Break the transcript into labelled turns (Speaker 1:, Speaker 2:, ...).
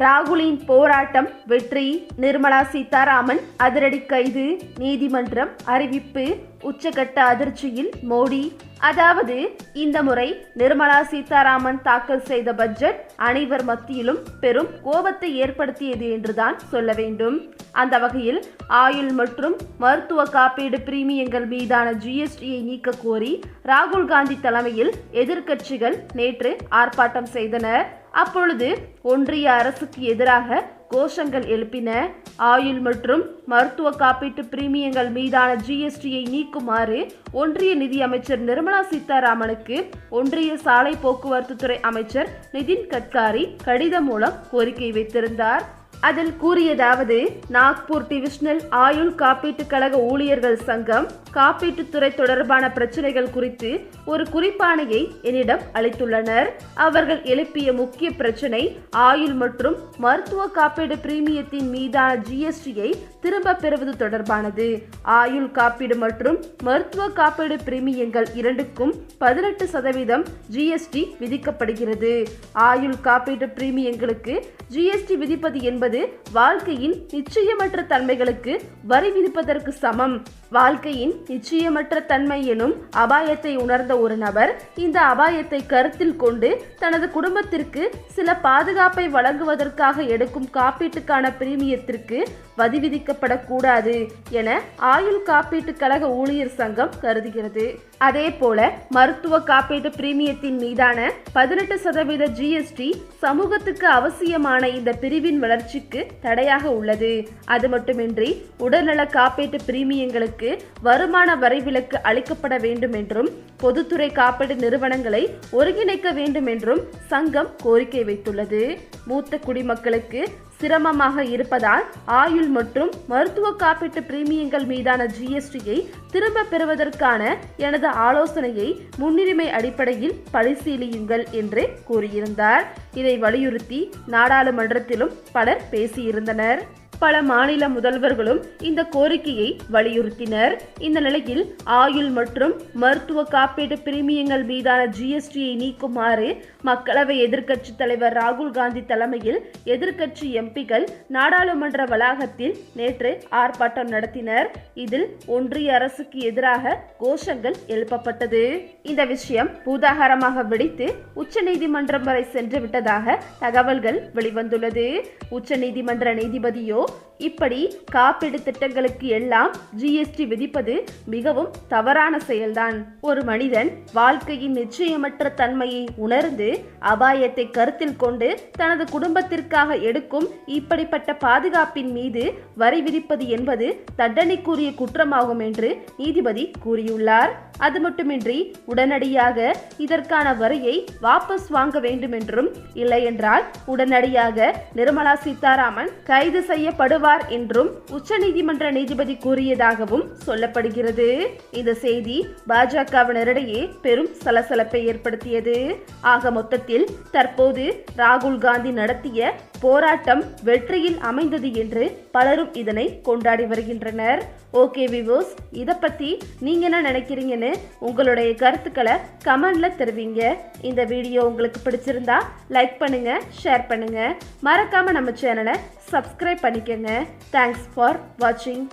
Speaker 1: ராகுலின் போராட்டம் வெற்றி நிர்மலா சீதாராமன் அதிரடி கைது நீதிமன்றம் அறிவிப்பு உச்சகட்ட அதிர்ச்சியில் மோடி. அதாவது இந்த முறை நிர்மலா சீதாராமன் தாக்கல் செய்த பட்ஜெட் அனைவர் மத்தியிலும் பெரும் கோபத்தை ஏற்படுத்தியது என்றுதான் சொல்ல வேண்டும். அந்த வகையில் ஆயுள் மற்றும் மருத்துவ காப்பீடு பிரீமியங்கள் மீதான ஜிஎஸ்டியை நீக்க கோரி ராகுல் காந்தி தலைமையில் எதிர்க்கட்சிகள் நேற்று ஆர்ப்பாட்டம் செய்தனர். அப்பொழுது ஒன்றிய அரசுக்கு எதிராக கோஷங்கள் எழுப்பின. ஆயுள் மற்றும் மருத்துவ காப்பீட்டு பிரீமியங்கள் மீதான ஜிஎஸ்டியை நீக்குமாறு ஒன்றிய நிதியமைச்சர் நிர்மலா சீதாராமனுக்கு ஒன்றிய சாலை போக்குவரத்து துறை அமைச்சர் நிதின் கட்காரி கடிதம் மூலம் கோரிக்கை வைத்திருந்தார். அதில் கூறியதாவது நாக்பூர் டிவிஷனல் ஆயுள் காப்பீட்டுக் கழக ஊழியர்கள் சங்கம் காப்பீட்டுத்துறை தொடர்பான பிரச்சனைகள் குறித்து ஒரு குறிப்பாணையை என்னிடம் அளித்துள்ளனர். அவர்கள் எழுப்பிய முக்கிய பிரச்சனை ஆயுள் மற்றும் மருத்துவ காப்பீடு பிரீமியத்தின் மீதான ஜிஎஸ்டியை திரும்ப பெறுவது தொடர்பானது. ஆயுள் காப்பீடு மற்றும் மருத்துவ காப்பீடு பிரீமியங்கள் இரண்டுக்கும் பதினெட்டு சதவீதம் ஜிஎஸ்டி விதிக்கப்படுகிறது. ஆயுள் காப்பீட்டு பிரீமியங்களுக்கு ஜிஎஸ்டி விதிப்பது என்பது வாழ்க்கையின் நிச்சயமற்ற தன்மைகளுக்கு வரி விதிப்பதற்கு சமம். வாழ்க்கையின் நிச்சயமற்ற தன்மை எனும் அபாயத்தை உணர்ந்த ஒரு நபர் இந்த அபாயத்தை கருத்தில் கொண்டு தனது குடும்பத்திற்கு சில பாதுகாப்பை வழங்குவதற்காக எடுக்கும் காப்பீட்டுக்கான பிரீமியத்திற்கு வரி விதிக்கப்படக்கூடாது என ஆயுள் காப்பீட்டு கழக ஊழியர் சங்கம் கருதுகிறது. அதே போல மருத்துவ காப்பீட்டு பிரீமியத்தின் மீதான பதினெட்டு சதவீத ஜிஎஸ்டி சமூகத்துக்கு அவசியமான இந்த பிரிவின் வளர்ச்சிக்கு தடையாக உள்ளது. அது மட்டுமின்றி உடல்நல காப்பீட்டு பிரீமியங்களுக்கு வருமான வரைவிலக்கு அளிக்கப்பட வேண்டும் என்றும் பொதுத்துறை காப்பீடு நிறுவனங்களை ஒருங்கிணைக்க வேண்டும் என்றும் சங்கம் கோரிக்கை வைத்துள்ளது. மூத்த குடிமக்களுக்கு சிரமமாக இருப்பதால் ஆயுள் மற்றும் மருத்துவ காப்பீட்டு பிரீமியங்கள் மீதான ஜிஎஸ்டியை திரும்ப பெறுவதற்கான எனது ஆலோசனையை முன்னுரிமை அடிப்படையில் பரிசீலியுங்கள் என்று கூறியிருந்தார். இதை வலியுறுத்தி நாடாளுமன்றத்திலும் பலர் பேசியிருந்தனர். பல மாநில முதல்வர்களும் இந்த கோரிக்கையை வலியுறுத்தினர். இந்த நிலையில் ஆயுள் மற்றும் மருத்துவ காப்பீட்டு பிரீமியங்கள் மீதான ஜிஎஸ்டியை நீக்குமாறு மக்களவை எதிர்க்கட்சி தலைவர் ராகுல் காந்தி தலைமையில் எதிர்க்கட்சி எம்பிகள் நாடாளுமன்ற வளாகத்தில் நேற்று ஆர்ப்பாட்டம் நடத்தினர். இதில் ஒன்றிய அரசுக்கு எதிராக கோஷங்கள் எழுப்பப்பட்டது. இந்த விஷயம் பூதாகரமாக வெடித்து உச்சநீதிமன்றம் வரை சென்று விட்டதாக தகவல்கள் வெளிவந்துள்ளது. உச்சநீதிமன்ற நீதிபதியோ இப்படி காப்பீடு திட்டங்களுக்கு எல்லாம் ஜிஎஸ்டி விதிப்பது மிகவும் தவறான செயல்தான். ஒரு மனிதன் வாழ்க்கையின் நிச்சயமற்ற தன்மையை உணர்ந்து அபாயத்தை கருத்தில் கொண்டு தனது குடும்பத்திற்காக எடுக்கும் இப்படிப்பட்ட பாதுகாப்பின் மீது வரி விதிப்பது என்பது தண்டனைக்குரிய குற்றமாகும் என்று நீதிபதி கூறியுள்ளார். அது மட்டுமின்றி உடனடியாக இதற்கான வரியை வாபஸ் வாங்க வேண்டும் என்றும் இல்லையென்றால் உடனடியாக நிர்மலா சீதாராமன் கைது செய்யப்படுவார் என்றும் உச்சநீதிமன்ற நீதிபதி கூறியதாகவும் சொல்லப்படுகிறது. இந்த செய்தி பாஜகவினரிடையே பெரும் சலசலப்பை ஏற்படுத்தியது. ஆக மொத்தத்தில் தற்போது ராகுல் காந்தி நடத்திய போராட்டம் வெற்றியில் அமைந்தது என்று பலரும் இதனை கொண்டாடி வருகின்றனர். ஓகே விவோஸ் இதை பத்தி நீங்க என்ன நினைக்கிறீங்க? அப்படின்னு உங்களுடைய கருத்துக்களை கமெண்டில் தெரிவிங்க. இந்த வீடியோ உங்களுக்கு பிடிச்சிருந்தா லைக் பண்ணுங்க ஷேர் பண்ணுங்கள் மறக்காமல் நம்ம சேனலை சப்ஸ்கிரைப் பண்ணிக்கோங்க. தேங்க்ஸ் ஃபார் வாட்சிங்